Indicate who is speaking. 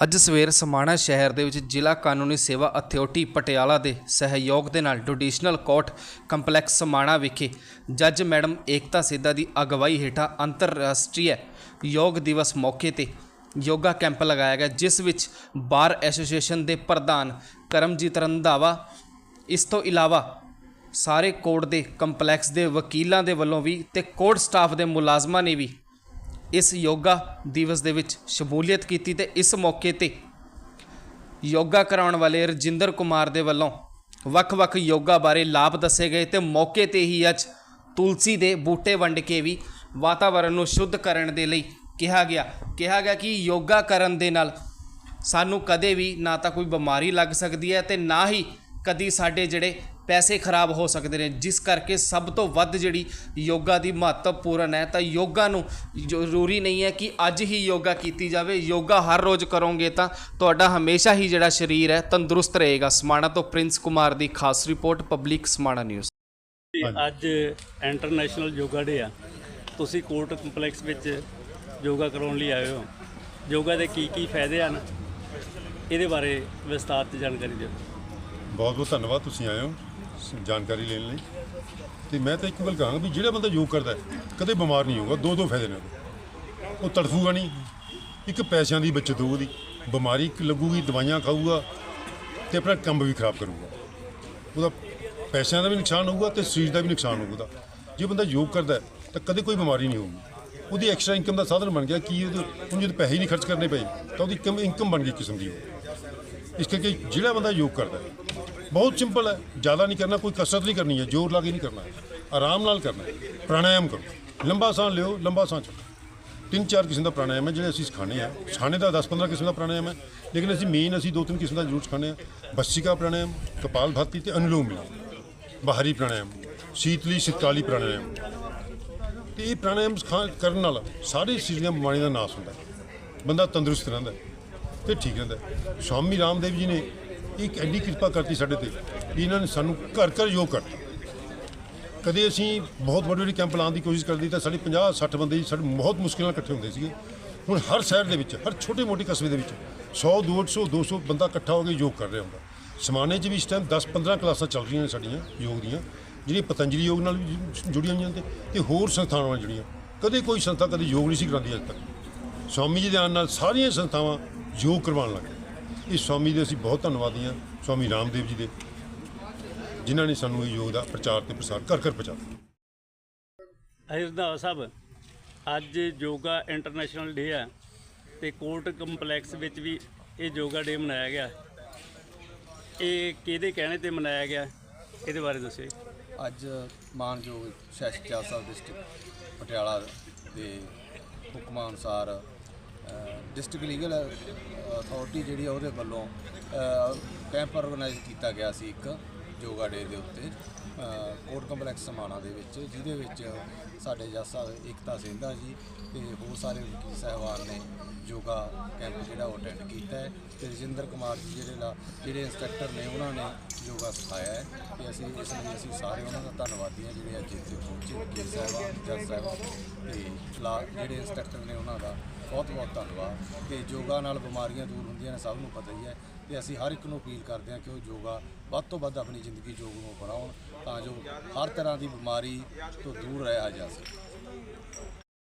Speaker 1: ਅੱਜ ਸਵੇਰ ਸਮਾਣਾ ਸ਼ਹਿਰ ਦੇ ਵਿੱਚ ਜ਼ਿਲ੍ਹਾ ਕਾਨੂੰਨੀ ਸੇਵਾ ਅਥਾਰਟੀ ਪਟਿਆਲਾ ਦੇ ਸਹਿਯੋਗ ਦੇ ਨਾਲ ਜੁਡੀਸ਼ਨਲ ਕੋਰਟ ਕੰਪਲੈਕਸ ਸਮਾਣਾ ਵਿਖੇ ਜੱਜ ਮੈਡਮ ਏਕਤਾ ਸਿੱਧਾ ਦੀ ਅਗਵਾਈ ਹੇਠਾਂ ਅੰਤਰਰਾਸ਼ਟਰੀ ਯੋਗ ਦਿਵਸ ਮੌਕੇ ਤੇ ਯੋਗਾ ਕੈਂਪ ਲਗਾਇਆ ਗਿਆ, ਜਿਸ ਵਿੱਚ ਬਾਰ ਐਸੋਸੀਏਸ਼ਨ ਦੇ ਪ੍ਰਧਾਨ ਕਰਮਜੀਤ ਰੰਧਾਵਾ, ਇਸ ਤੋਂ ਇਲਾਵਾ ਸਾਰੇ ਕੋਰਟ ਦੇ ਕੰਪਲੈਕਸ ਦੇ ਵਕੀਲਾਂ ਦੇ ਵੱਲੋਂ ਵੀ ਤੇ ਕੋਰਟ ਸਟਾਫ ਦੇ ਮੁਲਾਜ਼ਮਾਂ ਨੇ ਵੀ ਇਸ ਯੋਗਾ ਦਿਵਸ ਦੇ ਵਿੱਚ ਸ਼ਮੂਲੀਅਤ ਕੀਤੀ ਤੇ ਇਸ ਮੌਕੇ ਤੇ ਯੋਗਾ ਕਰਾਉਣ ਵਾਲੇ ਰਜਿੰਦਰ ਕੁਮਾਰ ਦੇ ਵੱਲੋਂ ਵੱਖ-ਵੱਖ ਯੋਗਾ ਬਾਰੇ ਲਾਭ ਦੱਸੇ ਗਏ ਤੇ ਮੌਕੇ ਤੇ ਹੀ ਅੱਜ ਤੁਲਸੀ ਦੇ ਬੂਟੇ ਵੰਡ ਕੇ ਵੀ ਵਾਤਾਵਰਣ ਨੂੰ ਸ਼ੁੱਧ ਕਰਨ ਦੇ ਲਈ ਕਿਹਾ ਗਿਆ। ਕਿਹਾ ਗਿਆ ਕਿ ਯੋਗਾ ਕਰਨ ਦੇ ਨਾਲ ਸਾਨੂੰ ਕਦੇ ਵੀ ਨਾ ਤਾਂ ਕੋਈ ਬਿਮਾਰੀ ਲੱਗ ਸਕਦੀ ਹੈ ਤੇ ਨਾ ਹੀ ਕਦੀ ਸਾਡੇ ਜਿਹੜੇ ਪੈਸੇ ਖਰਾਬ ਹੋ ਸਕਦੇ ਨੇ, ਜਿਸ ਕਰਕੇ ਸਭ ਤੋਂ ਵੱਧ ਜਿਹੜੀ ਯੋਗਾ ਦੀ ਮਹੱਤਵਪੂਰਨ ਹੈ, ਤਾਂ ਯੋਗਾ ਨੂੰ ਜ਼ਰੂਰੀ ਨਹੀਂ ਹੈ ਕਿ ਅੱਜ ਹੀ ਯੋਗਾ ਕੀਤੀ ਜਾਵੇ। ਯੋਗਾ ਹਰ ਰੋਜ਼ ਕਰੋਗੇ ਤਾਂ ਤੁਹਾਡਾ ਹਮੇਸ਼ਾ ਹੀ ਜਿਹੜਾ ਸਰੀਰ ਹੈ, ਤੰਦਰੁਸਤ ਰਹੇਗਾ। ਸਮਾਣਾ ਤੋਂ ਪ੍ਰਿੰਸ ਕੁਮਾਰ ਦੀ ਖਾਸ ਰਿਪੋਰਟ, ਪਬਲਿਕ ਸਮਾਣਾ ਨਿਊਜ਼।
Speaker 2: ਅੱਜ ਇੰਟਰਨੈਸ਼ਨਲ ਯੋਗਾ ਡੇ ਆ। ਤੁਸੀਂ ਕੋਰਟ ਕੰਪਲੈਕਸ ਵਿੱਚ ਯੋਗਾ ਕਰਾਉਣ ਲਈ ਆਏ ਹੋ। ਯੋਗਾ ਦੇ ਕੀ ਕੀ ਫਾਇਦੇ ਹਨ? ਇਹਦੇ ਬਾਰੇ ਵਿਸਤਾਰ ਤੇ ਜਾਣਕਾਰੀ ਦਿਓ।
Speaker 3: ਬਹੁਤ ਬਹੁਤ ਧੰਨਵਾਦ, ਤੁਸੀਂ ਆਏ ਹੋ ਜਾਣਕਾਰੀ ਲੈਣ ਲਈ ਤੇ ਮੈਂ ਤਾਂ ਇੱਕ ਗੱਲ ਕਹਾਂਗਾ ਵੀ ਜਿਹੜਾ ਬੰਦਾ ਯੋਗ ਕਰਦਾ ਕਦੇ ਬਿਮਾਰ ਨਹੀਂ ਹੋਊਗਾ ਦੋ ਦੋ ਫਾਇਦੇ ਨੇ ਉਹਦੇ ਉਹ ਤੜਫੂਗਾ ਨਹੀਂ, ਇੱਕ ਪੈਸਿਆਂ ਦੀ ਬਚਤ ਹੋਊ ਉਹਦੀ ਬਿਮਾਰੀ ਇੱਕ ਲੱਗੂਗੀ, ਦਵਾਈਆਂ ਖਾਊਗਾ ਤੇ ਆਪਣਾ ਕੰਮ ਵੀ ਖਰਾਬ ਕਰੂਗਾ ਉਹਦਾ ਪੈਸਿਆਂ ਦਾ ਵੀ ਨੁਕਸਾਨ ਹੋਊਗਾ ਤੇ ਸਰੀਰ ਦਾ ਵੀ ਨੁਕਸਾਨ ਹੋਊਗਾ ਉਹਦਾ। ਜੇ ਬੰਦਾ ਯੋਗ ਕਰਦਾ ਤਾਂ ਕਦੇ ਕੋਈ ਬਿਮਾਰੀ ਨਹੀਂ ਹੋਊਗੀ ਉਹਦੀ ਐਕਸਟਰਾ ਇਨਕਮ ਦਾ ਸਾਧਨ ਬਣ ਗਿਆ ਕਿ ਉਹਦੇ ਉਹਨੂੰ ਜਦੋਂ ਪੈਸੇ ਨਹੀਂ ਖਰਚ ਕਰਨੇ ਪਏ, ਤਾਂ ਉਹਦੀ ਇਨਕਮ ਬਣ ਗਈ ਕਿਸਮ ਦੀ ਉਹ। ਇਸ ਕਰਕੇ ਜਿਹੜਾ ਬੰਦਾ ਯੋਗ ਕਰਦਾ ਬਹੁਤ ਸਿੰਪਲ ਹੈ। ਜ਼ਿਆਦਾ ਨਹੀਂ ਕਰਨਾ, ਕੋਈ ਕਸਰਤ ਨਹੀਂ ਕਰਨੀ ਹੈ। ਜ਼ੋਰ ਲਾ ਕੇ ਨਹੀਂ ਕਰਨਾ। ਹੈ ਆਰਾਮ ਨਾਲ ਕਰਨਾ ਹੈ। ਪ੍ਰਾਣਾਯਾਮ ਕਰੋ। ਲੰਬਾ ਸਾਹ ਲਿਓ, ਲੰਬਾ ਸਾਹ ਛੱਡੋ ਤਿੰਨ ਚਾਰ ਕਿਸਮ ਦਾ ਪ੍ਰਾਣਾਯਾਮ ਹੈ, ਜਿਹੜੇ ਅਸੀਂ ਸਿਖਾਣੇ ਆ ਸਿਖਾਣੇ ਦਾ 10 15 ਕਿਸਮ ਦਾ ਪ੍ਰਾਣਾਯਾਮ ਹੈ, ਲੇਕਿਨ ਅਸੀਂ ਮੇਨ ਅਸੀਂ ਦੋ ਤਿੰਨ ਕਿਸਮ ਦਾ ਜ਼ਰੂਰ ਸਿਖਾਣੇ ਆ ਭਸਤ੍ਰਿਕਾ ਪ੍ਰਾਣਾਯਾਮ, ਕਪਾਲ ਭਾਤੀ ਤੇ ਅਨੁਲੋਮ ਵਿਲੋਮ ਬਾਹਰੀ ਪ੍ਰਾਣਾਯਾਮ, ਸ਼ੀਤਲੀ ਸ਼ੀਤਕਾਲੀ ਪ੍ਰਾਣਾਯਾਮ। ਤੇ ਇਹ ਪ੍ਰਾਣਾਯਾਮ ਸਿਖਾ- ਕਰਨ ਨਾਲ ਸਾਰੇ ਸਰੀਰ ਦੀਆਂ ਬਿਮਾਰੀਆਂ ਦਾ ਨਾਸ ਹੁੰਦਾ ਬੰਦਾ ਤੰਦਰੁਸਤ ਰਹਿੰਦਾ ਹੈ ਤੇ ਠੀਕ ਰਹਿੰਦਾ ਹੈ। ਸਵਾਮੀ ਰਾਮਦੇਵ ਜੀ ਨੇ ਇੱਕ ਐਡੀ ਕਿਰਪਾ ਕਰਤੀ ਸਾਡੇ ਤੇ ਵੀ ਇਹਨਾਂ ਨੇ ਸਾਨੂੰ ਘਰ ਘਰ ਯੋਗ ਕਰਤਾ। ਕਦੇ ਅਸੀਂ ਬਹੁਤ ਵੱਡੇ ਵੱਡੇ ਕੈਂਪ ਲਾਉਣ ਦੀ ਕੋਸ਼ਿਸ਼ ਕਰਦੀ ਤਾਂ ਸਾਡੇ 50 60 ਬੰਦੇ ਸਾਡੇ ਬਹੁਤ ਮੁਸ਼ਕਿਲ ਨਾਲ ਇਕੱਠੇ ਹੁੰਦੇ ਸੀਗੇ। ਹੁਣ ਹਰ ਸ਼ਹਿਰ ਦੇ ਵਿੱਚ, ਹਰ ਛੋਟੇ ਮੋਟੇ ਕਸਬੇ ਦੇ ਵਿੱਚ 100 200 200 ਬੰਦਾ ਇਕੱਠਾ ਹੋ ਕੇ ਯੋਗ ਕਰ ਰਿਹਾ ਹੁੰਦਾ। ਸਮਾਨੇ 'ਚ ਵੀ ਇਸ ਟਾਈਮ 10 15 ਕਲਾਸਾਂ ਚੱਲ ਰਹੀਆਂ ਨੇ ਸਾਡੀਆਂ ਯੋਗ ਦੀਆਂ, ਜਿਹੜੀਆਂ ਪਤੰਜਲੀ ਯੋਗ ਨਾਲ ਵੀ ਜੁੜੀਆਂ ਹੋਈਆਂ ਤੇ ਤੇ ਹੋਰ ਸੰਸਥਾਵਾਂ ਨਾਲ ਜੁੜੀਆਂ ਕਦੇ ਕੋਈ ਸੰਸਥਾ, ਕਦੇ ਯੋਗ ਨਹੀਂ ਸੀ ਕਰਾਉਂਦੀ ਅੱਜ ਤੱਕ। ਸਵਾਮੀ ਜੀ ਦੇ ਆਉਣ ਨਾਲ ਸਾਰੀਆਂ ਸੰਸਥਾਵਾਂ ਯੋਗ ਕਰਵਾਉਣ ਲੱਗ ਇਹ ਸਵਾਮੀ ਦੇ ਅਸੀਂ ਬਹੁਤ ਧੰਨਵਾਦੀ ਹਾਂ ਸਵਾਮੀ ਰਾਮਦੇਵ ਜੀ ਦੇ ਜਿਨ੍ਹਾਂ ਨੇ ਸਾਨੂੰ ਇਹ ਯੋਗ ਦਾ ਪ੍ਰਚਾਰ ਤੇ ਪ੍ਰਸਾਰ ਕਰ ਕਰ ਪਹੁੰਚਾਇਆ
Speaker 2: ਰੰਧਾਵਾ ਸਾਹਿਬ ਅੱਜ ਯੋਗਾ ਇੰਟਰਨੈਸ਼ਨਲ ਡੇ ਆ ਤੇ ਕੋਰਟ ਕੰਪਲੈਕਸ ਵਿੱਚ ਵੀ ਇਹ ਯੋਗਾ ਡੇ ਮਨਾਇਆ ਗਿਆ। ਇਹ ਕਿਹਦੇ ਕਹਿਣੇ ਤੇ ਮਨਾਇਆ ਗਿਆ? ਇਹਦੇ ਬਾਰੇ ਦੱਸਿਓ ਜੀ।
Speaker 4: ਅੱਜ ਮਾਨਯੋਗ ਸੈਸ਼ਨ ਸਾਹਿਬ ਡਿਸਟ੍ਰਿਕਟ ਪਟਿਆਲਾ ਦੇ ਹੁਕਮਾਂ ਅਨੁਸਾਰ ਡਿਸਟ੍ਰਿਕਟ ਲੀਗਲ ਅਥਾਰਟੀ ਜਿਹੜੀ ਆ ਉਹਦੇ ਵੱਲੋਂ ਕੈਂਪ ਆਰਗੇਨਾਈਜ਼ ਕੀਤਾ ਗਿਆ ਸੀ ਇੱਕ ਯੋਗਾ ਡੇ ਦੇ ਉੱਤੇ ਕੋਰਟ ਕੰਪਲੈਕਸ ਸਮਾਣਾ ਦੇ ਵਿੱਚ, ਜਿਹਦੇ ਵਿੱਚ ਸਾਡੇ ਜੱਜ ਸਾਹਿਬ ਏਕਤਾ ਸਿੰਘਾ ਜੀ ਤੇ ਹੋਰ ਸਾਰੇ ਵਕੀਲ ਸਾਹਿਬਾਨ ਨੇ ਯੋਗਾ ਕੈਂਪ ਜਿਹੜਾ ਉਹ ਅਟੈਂਡ ਕੀਤਾ ਹੈ ਤੇ ਰਜਿੰਦਰ ਕੁਮਾਰ ਜੀ ਜਿਹੜੇ ਲਾ, ਜਿਹੜੇ ਇੰਸਟ੍ਰਕਟਰ ਨੇ ਉਹਨਾਂ ਨੇ ਯੋਗਾ ਸਿਖਾਇਆ ਹੈ ਤੇ ਅਸੀਂ ਇਸ ਲਈ ਅਸੀਂ ਸਾਰੇ ਉਹਨਾਂ ਦਾ ਧੰਨਵਾਦੀ ਹਾਂ ਜਿਹੜੇ ਅੱਜ ਇੱਥੇ ਪਹੁੰਚੇ ਵਕੀਲ ਸਾਹਿਬਾਨ, ਜੱਜ ਸਾਹਿਬਾਨ ਤੇ ਜਿਹੜੇ ਇੰਸਟ੍ਰਕਟਰ ਨੇ ਉਹਨਾਂ ਦਾ ਬਹੁਤ ਬਹੁਤ ਧੰਨਵਾਦ। ਤੇ ਯੋਗਾ ਨਾਲ ਬਿਮਾਰੀਆਂ ਦੂਰ ਹੁੰਦੀਆਂ ਨੇ, ਸਭ ਨੂੰ ਪਤਾ ਹੀ ਹੈ। ਤੇ ਅਸੀਂ ਹਰ ਇੱਕ ਨੂੰ ਅਪੀਲ ਕਰਦੇ ਹਾਂ ਕਿ ਉਹ ਯੋਗਾ ਵੱਧ ਤੋਂ ਵੱਧ ਆਪਣੀ ਜ਼ਿੰਦਗੀ ਯੋਗ ਨੂੰ ਬਣਾਉਣ ਤਾਂ ਜੋ ਹਰ ਤਰ੍ਹਾਂ ਦੀ ਬਿਮਾਰੀ ਤੋਂ ਦੂਰ ਰਹਿਆ ਜਾ ਸਕੇ।